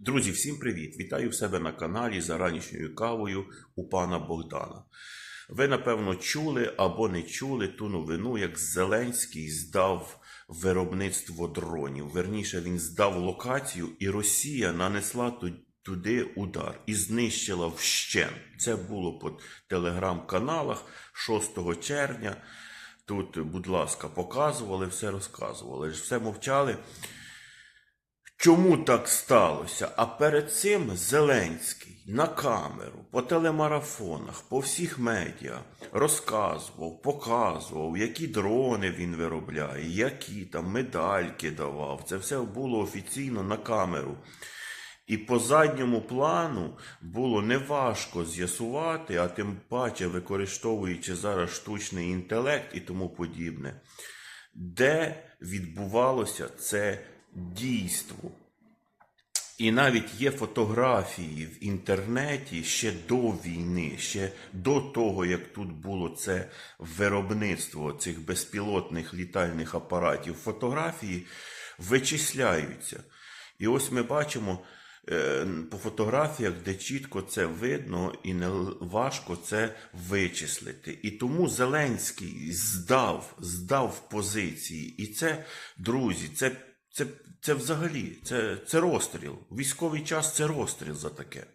Друзі, всім привіт! Вітаю в себе на каналі за ранішньою кавою у пана Богдана. Ви, напевно, чули або не чули ту новину, як Зеленський здав виробництво дронів. Верніше, він здав локацію, і Росія нанесла туди удар і знищила вщен. Це було по телеграм-каналах 6 червня. Тут, будь ласка, показували, все розказували. Все мовчали. Чому так сталося? А перед цим Зеленський на камеру, по телемарафонах, по всіх медіа розказував, показував, які дрони він виробляє, які там медальки давав. Це все було офіційно на камеру. І по задньому плану було неважко з'ясувати, а тим паче використовуючи зараз штучний інтелект і тому подібне, де відбувалося це дійство. І навіть є фотографії в інтернеті ще до війни, ще до того, як тут було це виробництво цих безпілотних літальних апаратів. Фотографії вичисляються. І ось ми бачимо е, по фотографіях, де чітко це видно і не важко це вичислити. І тому Зеленський здав, здав позиції. І це, друзі, це, це, це взагалі це, це розстріл. Військовий час це розстріл за таке.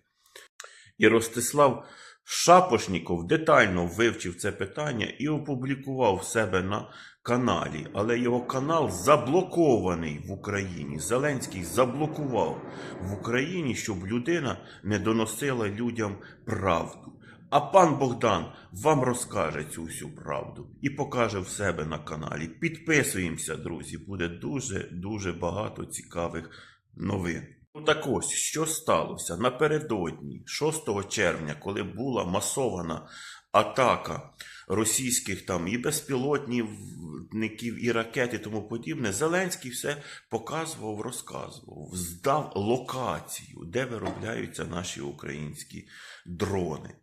І Ростислав Шапошніков детально вивчив це питання і опублікував себе на каналі. Але його канал заблокований в Україні. Зеленський заблокував в Україні, щоб людина не доносила людям правду. А пан Богдан вам розкаже цю всю правду і покаже в себе на каналі. Підписуємося, друзі, буде дуже дуже багато цікавих новин. Так ось, що сталося напередодні, 6 червня, коли була масована атака російських там і безпілотників, і ракет, і тому подібне, Зеленський все показував, розказував, здав локацію, де виробляються наші українські дрони.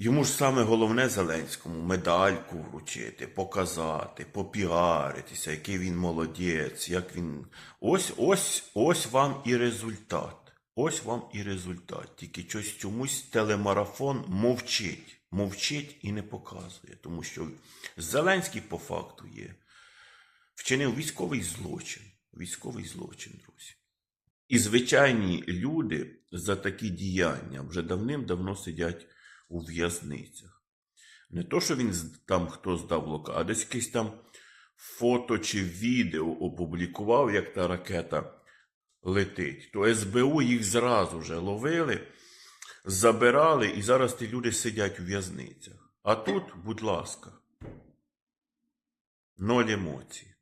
Йому ж саме головне Зеленському медальку вручити, показати, попіаритися, який він молодець, як він. Ось, ось, ось вам і результат. Ось вам і результат. Тільки щось чомусь телемарафон мовчить. Мовчить і не показує. Тому що Зеленський по факту є. Вчинив військовий злочин. Військовий злочин, друзі. І звичайні люди за такі діяння вже давним-давно сидять у в'язницях. Не то, що він там хто здав лока, а десь якесь там фото чи відео опублікував, як та ракета летить. То СБУ їх зразу же ловили, забирали, і зараз ті люди сидять у в'язницях. А тут, будь ласка, ноль емоцій.